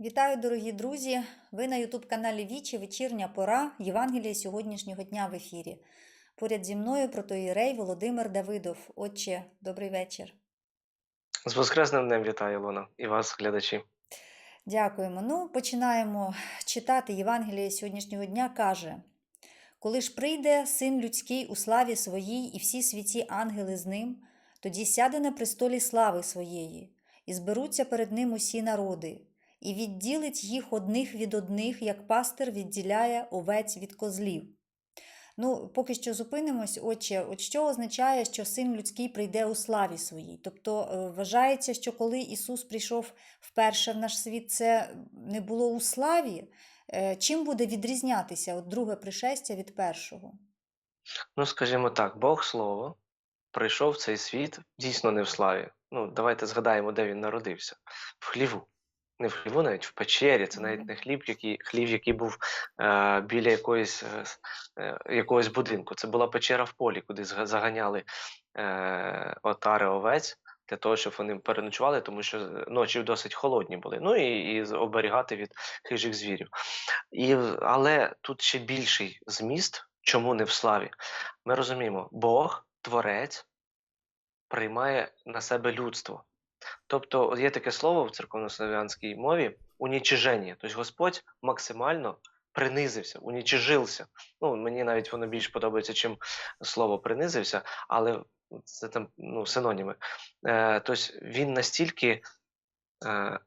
Вітаю, дорогі друзі! Ви на Ютуб-каналі Вічі Вечірня пора Євангелія сьогоднішнього дня в ефірі. Поряд зі мною протоїрей Володимир Давидов. Отче, добрий вечір. З Воскресним днем вітаю, Ілона, і вас, глядачі. Дякуємо. Ну, починаємо читати Євангеліє сьогоднішнього дня. Каже: Коли ж прийде син людський у славі своїй, і всі святі ангели з ним, тоді сяде на престолі слави своєї, і зберуться перед ним усі народи, і відділить їх одних від одних, як пастир відділяє овець від козлів. Ну, поки що зупинимось, отче, от що означає, що син людський прийде у славі своїй? Тобто е, вважається, що коли Ісус прийшов вперше в наш світ, це не було у славі. Е, Чим буде відрізнятися от друге пришестя від першого? Ну, скажімо так, Бог Слово прийшов в цей світ дійсно не в славі. Ну, давайте згадаємо, де він народився. В хліву. Не в хліву, навіть в печері. Це навіть не хліб, який, хлів, який був е, біля якоїсь, е, е, якогось будинку. Це була печера в полі, куди заганяли е, отари овець для того, щоб вони переночували, тому що ночі досить холодні були. Ну і, і оберігати від хижих звірів. І, але тут ще більший зміст, чому не в славі. Ми розуміємо, Бог, Творець, приймає на себе людство. Тобто є таке слово в церковнослов'янській мові унічиження. Тобто Господь максимально принизився, унічижився. Ну, мені навіть воно більш подобається, чим слово принизився, але це там ну, синоніми. Е, тобто він настільки е,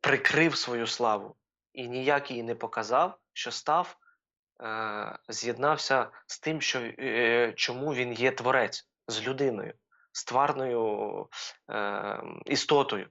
прикрив свою славу і ніяк її не показав, що став, е, з'єднався з тим, що, е, чому він є творець, з людиною, з тварною е, істотою.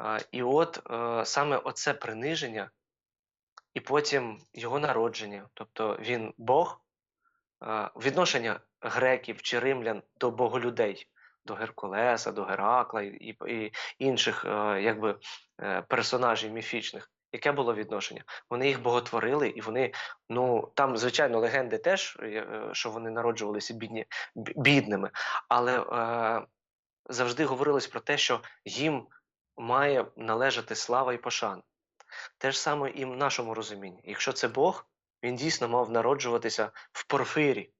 Е, і от е, саме оце приниження, і потім його народження, тобто він Бог, е, відношення греків чи римлян до боголюдей, до Геркулеса, до Геракла і, і, і інших е, якби, е, персонажів міфічних. Яке було відношення? Вони їх боготворили, і вони, ну там, звичайно, легенди теж, е, е, що вони народжувалися бідні, бідними, але е, завжди говорилось про те, що їм має належати слава і пошана. Те ж саме і в нашому розумінні. Якщо це Бог, він дійсно мав народжуватися в порфирі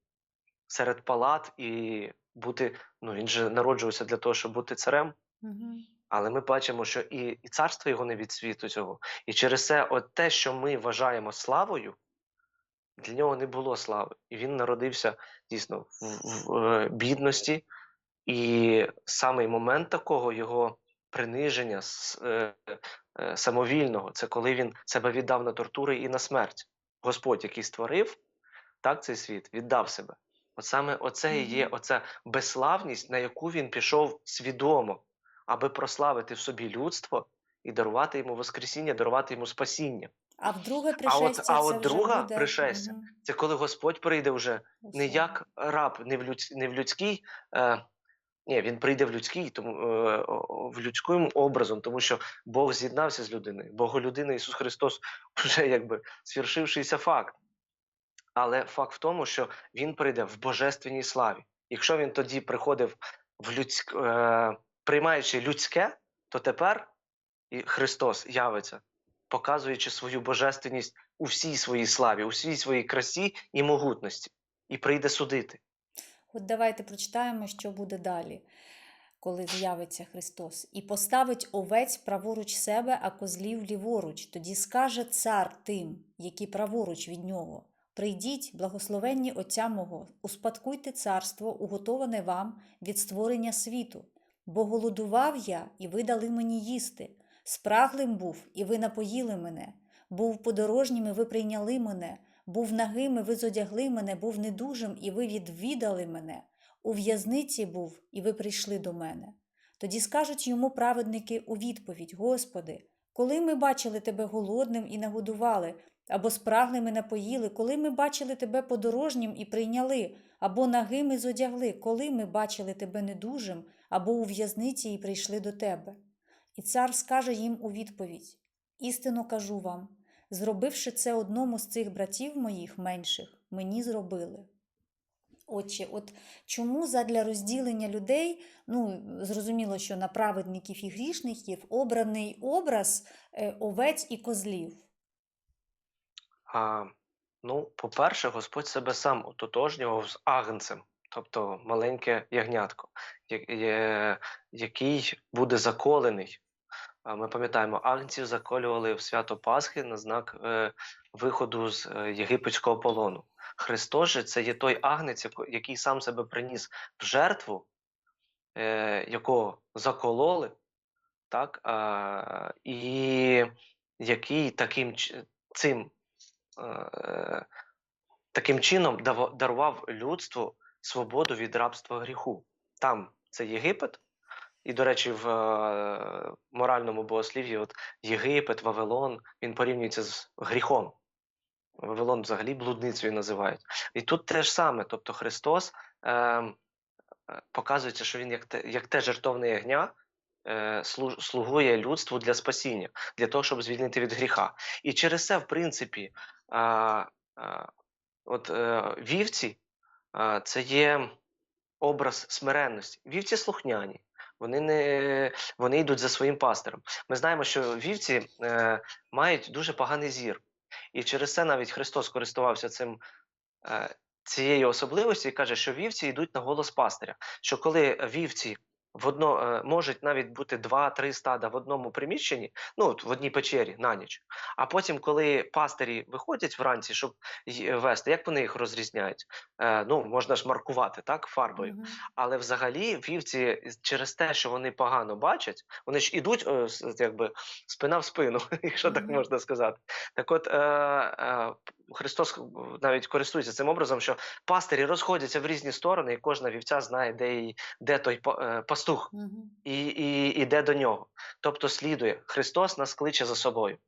серед палат і бути. Ну він же народжувався для того, щоб бути царем. Угу. Але ми бачимо, що і, і царство його не від світу цього. І через це, от те, що ми вважаємо славою, для нього не було слави. І він народився дійсно в, в, е, бідності. І самий момент такого його приниження е, е, самовільного це коли він себе віддав на тортури і на смерть. Господь, який створив так цей світ, віддав себе. От саме оце і є оця безславність, на яку він пішов свідомо, аби прославити в собі людство і дарувати йому Воскресіння, дарувати йому спасіння. А в друге А от, а от друга буде... пришестя Мгм. це коли Господь прийде вже не як раб, не в, людсь, не в людській. Е, ні, він прийде в людський, тому е, в людським образом, тому що Бог з'єднався з людиною. Боголюдина Ісус Христос вже якби свершившийся факт. Але факт в тому, що він прийде в божественній славі. Якщо він тоді приходив в людськ, е, приймаючи людське, то тепер Христос явиться, показуючи свою божественність у всій своїй славі, у всій своїй красі і могутності, і прийде судити. От давайте прочитаємо, що буде далі, коли з'явиться Христос. І поставить овець праворуч себе, а козлів ліворуч. Тоді скаже цар тим, які праворуч від нього. Прийдіть, благословенні Отця мого, успадкуйте царство, уготоване вам від створення світу. Бо голодував я, і ви дали мені їсти. Спраглим був, і ви напоїли мене. Був подорожнім, і ви прийняли мене. Був нагим, і ви зодягли мене, був недужим, і ви відвідали мене. У в'язниці був, і ви прийшли до мене. Тоді скажуть йому праведники у відповідь: Господи, коли ми бачили тебе голодним і нагодували, або спраглим і напоїли, коли ми бачили тебе подорожнім і прийняли, або нагим і зодягли, коли ми бачили тебе недужим, або у в'язниці і прийшли до тебе. І цар скаже їм у відповідь: Істинно кажу вам, зробивши це одному з цих братів моїх менших, мені зробили. Отче, от чому задля розділення людей, ну зрозуміло, що на праведників і грішників обраний образ е, овець і козлів? А, ну, по-перше, Господь себе сам ототожнював з агнцем, тобто маленьке ягнятко, який буде заколений. Ми пам'ятаємо, агнців заколювали в свято Пасхи на знак е, виходу з е, єгипетського полону. Христос же це є той агнець, який сам себе приніс в жертву, е, якого закололи, так, і який таким цим таким чином дарував людству свободу від рабства гріху. Там це Єгипет, і, до речі, в е, моральному богослів'ї от Єгипет, Вавилон, він порівнюється з гріхом. Вавилон взагалі блудницею називають. І тут те ж саме, тобто Христос е, е, показується, що він як те, як те жертовне ягня. е, Слугує людству для спасіння, для того, щоб звільнити від гріха. І через це, в принципі, а, а, от е, вівці це є образ смиренності. Вівці слухняні. Вони не вони йдуть за своїм пастирем. Ми знаємо, що вівці е, мають дуже поганий зір, і через це навіть Христос користувався цим. Е, Цією особливості і каже, що вівці йдуть на голос пастиря. Що коли вівці в одно е, можуть навіть бути два-три стада в одному приміщенні, ну от в одній печері на ніч. А потім, коли пастирі виходять вранці, щоб вести, як вони їх розрізняють? Е, ну можна ж маркувати так фарбою. Мгм. Але взагалі вівці через те, що вони погано бачать, вони ж ідуть е, якби спина в спину, якщо так можна сказати. Так от е, е, Христос е, навіть користується цим образом, що пастирі розходяться в різні сторони, і кожна вівця знає, де, її, де той па- е, пастух, Мгм. і, і іде до нього. Тобто слідує. Христос нас кличе за собою.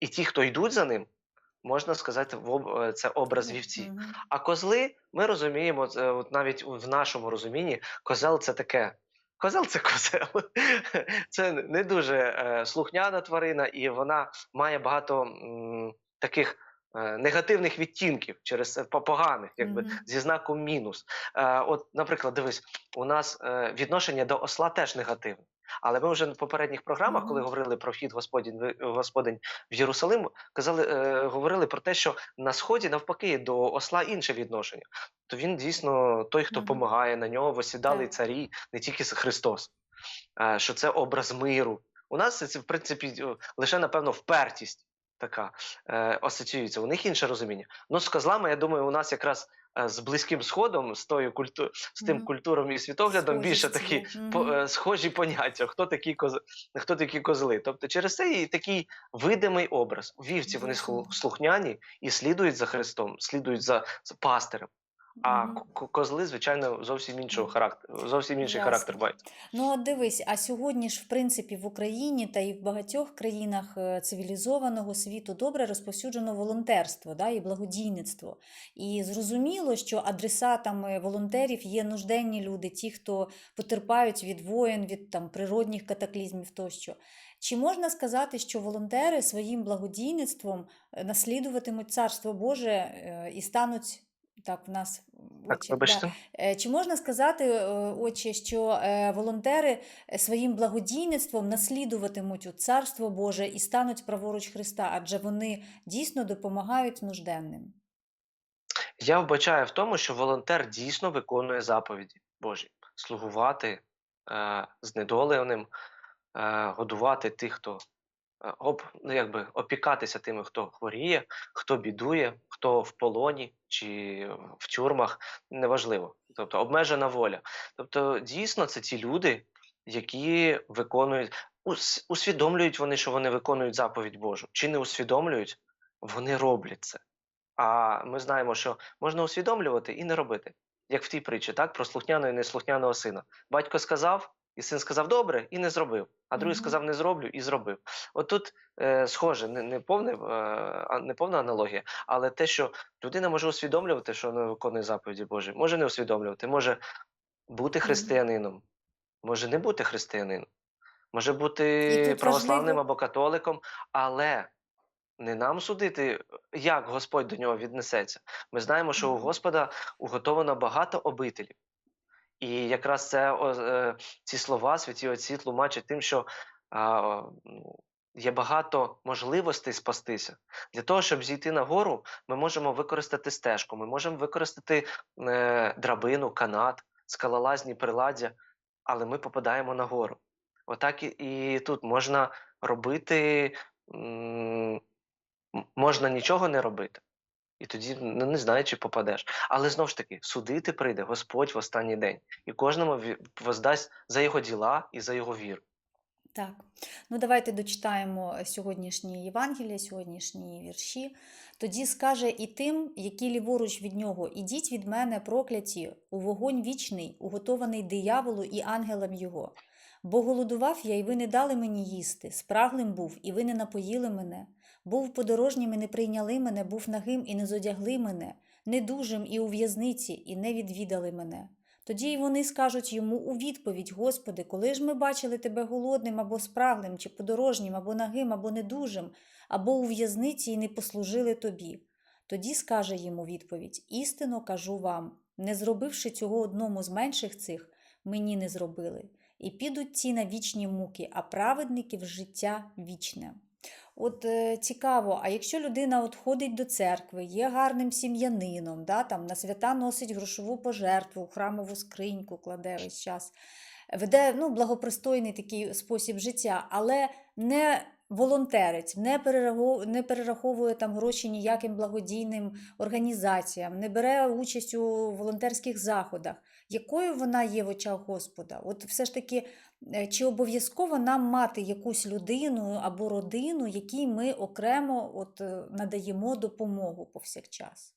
І ті, хто йдуть за ним, можна сказати, е, це образ вівці. А козли, ми розуміємо, от навіть в нашому розумінні, козел це таке. Козел це козел. Це не дуже е, слухняна тварина, і вона має багато м, таких негативних відтінків через поганих, якби Мгм. зі знаком мінус. Е, от, наприклад, дивись, у нас е, відношення до осла теж негативне. Але ми вже в попередніх програмах, коли говорили про вхід Господень, в- Господень в Єрусалим, казали, е, говорили про те, що на сході навпаки до осла інше відношення. То він дійсно той, хто допомагає, на нього восідали царі, не тільки Христос. Е, що це образ миру. У нас це в принципі лише напевно впертість така е, асоціюється. У них інше розуміння. Ну з козлами, я думаю, у нас якраз е, з близьким сходом, з тою культу... з тим Мгм. культуром і світоглядом більше такі такі є. по, е, схожі поняття, хто такі коз... хто такі козли. Тобто через це і такий видимий образ. Вівці вони Зрозуміло. схл- слухняні і слідують за Христом, слідують за, за пастирем. А козли, звичайно, зовсім іншого характеру, зовсім інший Ясно. характер мають. Ну, от дивись, а сьогодні ж, в принципі, в Україні та і в багатьох країнах е, цивілізованого світу добре розповсюджено волонтерство да, і благодійництво. І зрозуміло, що адресатами волонтерів є нужденні люди, ті, хто потерпають від воєн, від там, природних катаклізмів тощо. Чи можна сказати, що волонтери своїм благодійництвом е, наслідуватимуть Царство Боже е, і стануть так в нас Так, да. Е, Чи можна сказати, е, отче, що е, волонтери своїм благодійництвом наслідуватимуть у Царство Боже і стануть праворуч Христа, адже вони дійсно допомагають нужденним? Я вбачаю в тому, що волонтер дійсно виконує заповіді Божі: слугувати е, знедоленим, е, годувати тих, хто об, ну, якби, опікатися тими, хто хворіє, хто бідує, хто в полоні чи в тюрмах, неважливо. Тобто обмежена воля. Тобто, дійсно, це ті люди, які виконують, усвідомлюють вони, що вони виконують заповідь Божу, чи не усвідомлюють, вони роблять це. А ми знаємо, що можна усвідомлювати і не робити. Як в тій притчі, так, про слухняного і неслухняного сина. Батько сказав, і син сказав добре, і не зробив. А другий сказав не зроблю і зробив. От тут е, схоже, не, не, повне, е, не повна аналогія, але те, що людина може усвідомлювати, що вона виконує заповіді Божі, може не усвідомлювати, може бути християнином, може не бути християнином, може бути православним або католиком, але не нам судити, як Господь до нього віднесеться. Ми знаємо, що у Господа уготовано багато обителів. І якраз це е, ці слова святі отці тлумачать тим, що ну, є багато можливостей спастися. Для того, щоб зійти на гору, ми можемо використати стежку, ми можемо використати е, драбину, канат, скалолазні приладдя, але ми попадаємо на гору. Отак і, і тут можна робити, можна нічого не робити. І тоді ну, не знаю, чи попадеш. Але знову ж таки, судити прийде Господь в останній день, і кожному воздасть за його діла і за його віру. Так, ну давайте дочитаємо сьогоднішні Євангелія, сьогоднішні вірші. Тоді скаже і тим, які ліворуч від нього, ідіть від мене, прокляті, у вогонь вічний, уготований дияволу і ангелам його. Бо голодував я, і ви не дали мені їсти, спраглим був, і ви не напоїли мене. Був подорожнім і не прийняли мене, був нагим і не зодягли мене, недужим і у в'язниці, і не відвідали мене. Тоді й вони скажуть йому у відповідь: Господи, коли ж ми бачили тебе голодним або спраглим, чи подорожнім, або нагим, або недужим, або у в'язниці і не послужили тобі. Тоді скаже йому відповідь: Істинно кажу вам, не зробивши цього одному з менших цих, мені не зробили. І підуть ці на вічні муки, а праведники в життя вічне. От е, цікаво, а якщо людина от ходить до церкви, є гарним сім'янином, да, там, на свята носить грошову пожертву, храмову скриньку кладе весь час, веде ну, благопристойний такий спосіб життя, але не волонтерить, не перераховує, не перераховує там гроші ніяким благодійним організаціям, не бере участь у волонтерських заходах. Якою вона є в очах Господа? От все ж таки, е, чи обов'язково нам мати якусь людину або родину, якій ми окремо от, е, надаємо допомогу повсякчас?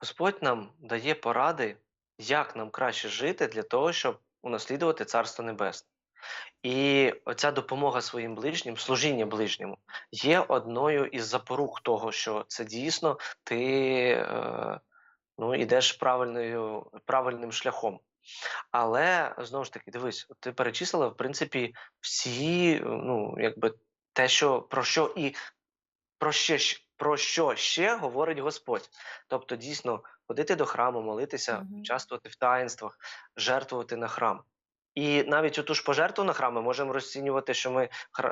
Господь нам дає поради, як нам краще жити для того, щоб унаслідувати Царство Небесне. І оця допомога своїм ближнім, служіння ближньому, є одною із запорук того, що це дійсно ти е, ну, йдеш правильною, правильним шляхом. Але знову ж таки, дивись, ти перечислила, в принципі, всі, ну, якби те, що про що і про що, про що ще говорить Господь. Тобто, дійсно, ходити до храму, молитися, Мгм. участвувати в таїнствах, жертвувати на храм. І навіть оту ж пожертву на храм ми можемо розцінювати, що ми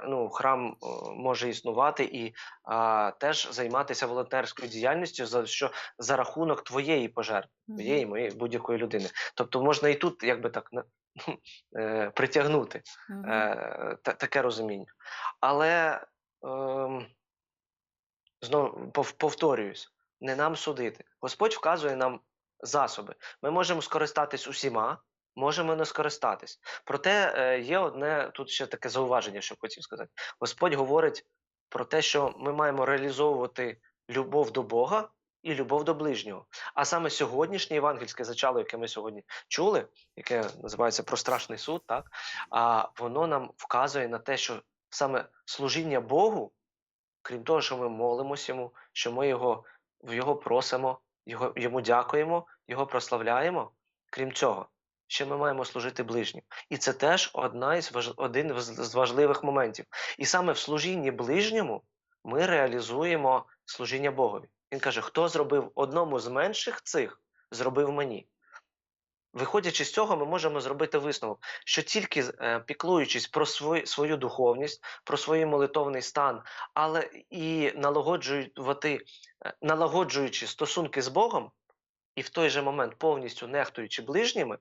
ну, храм може існувати і а, теж займатися волонтерською діяльністю за що за рахунок твоєї пожертви, твоєї моєї будь-якої людини. Тобто можна і тут, якби так на- е, притягнути е, та- таке розуміння. Але ем, знову пов- повторююсь, не нам судити. Господь вказує нам засоби. Ми можемо скористатись усіма, можемо не скористатись. Проте е, є одне тут ще таке зауваження, що хотів сказати. Господь говорить про те, що ми маємо реалізовувати любов до Бога і любов до ближнього. А саме сьогоднішнє євангельське зачало, яке ми сьогодні чули, яке називається про страшний суд, так а воно нам вказує на те, що саме служіння Богу, крім того, що ми молимося йому, що ми його, в його просимо, його, йому дякуємо, його прославляємо. Крім цього, ще ми маємо служити ближнім. І це теж одна із важ... один з важливих моментів. І саме в служінні ближньому ми реалізуємо служіння Богові. Він каже: хто зробив одному з менших цих, зробив мені. Виходячи з цього, ми можемо зробити висновок, що тільки е, піклуючись про свою, свою духовність, про свій молитовний стан, але і налагоджувати, е, налагоджуючи стосунки з Богом, і в той же момент повністю нехтуючи ближніми.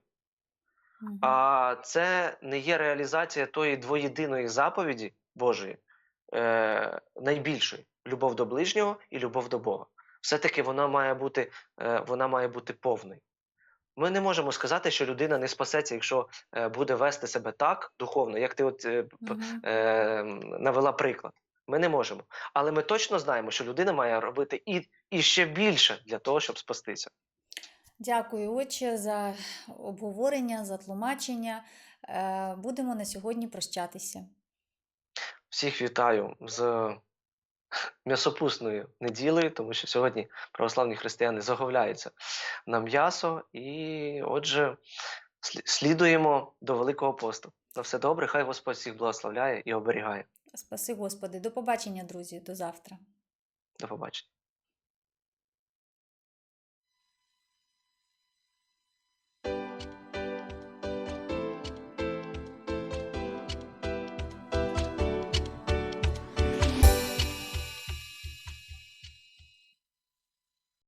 А це не є реалізація тої двоєдиної заповіді Божої, е, найбільшої любов до ближнього і любов до Бога. Все-таки вона має бути, е, вона має бути повною. Ми не можемо сказати, що людина не спасеться, якщо е, буде вести себе так духовно, як ти от е, е, навела приклад. Ми не можемо. Але ми точно знаємо, що людина має робити і, і ще більше для того, щоб спастися. Дякую, отче, за обговорення, за тлумачення. Е, Будемо на сьогодні прощатися. Всіх вітаю з м'ясопусною неділею, тому що сьогодні православні християни заговляються на м'ясо, і отже, слідуємо до Великого посту. На все добре, хай Господь всіх благословляє і оберігає. Спаси Господи. До побачення, друзі. До завтра. До побачення.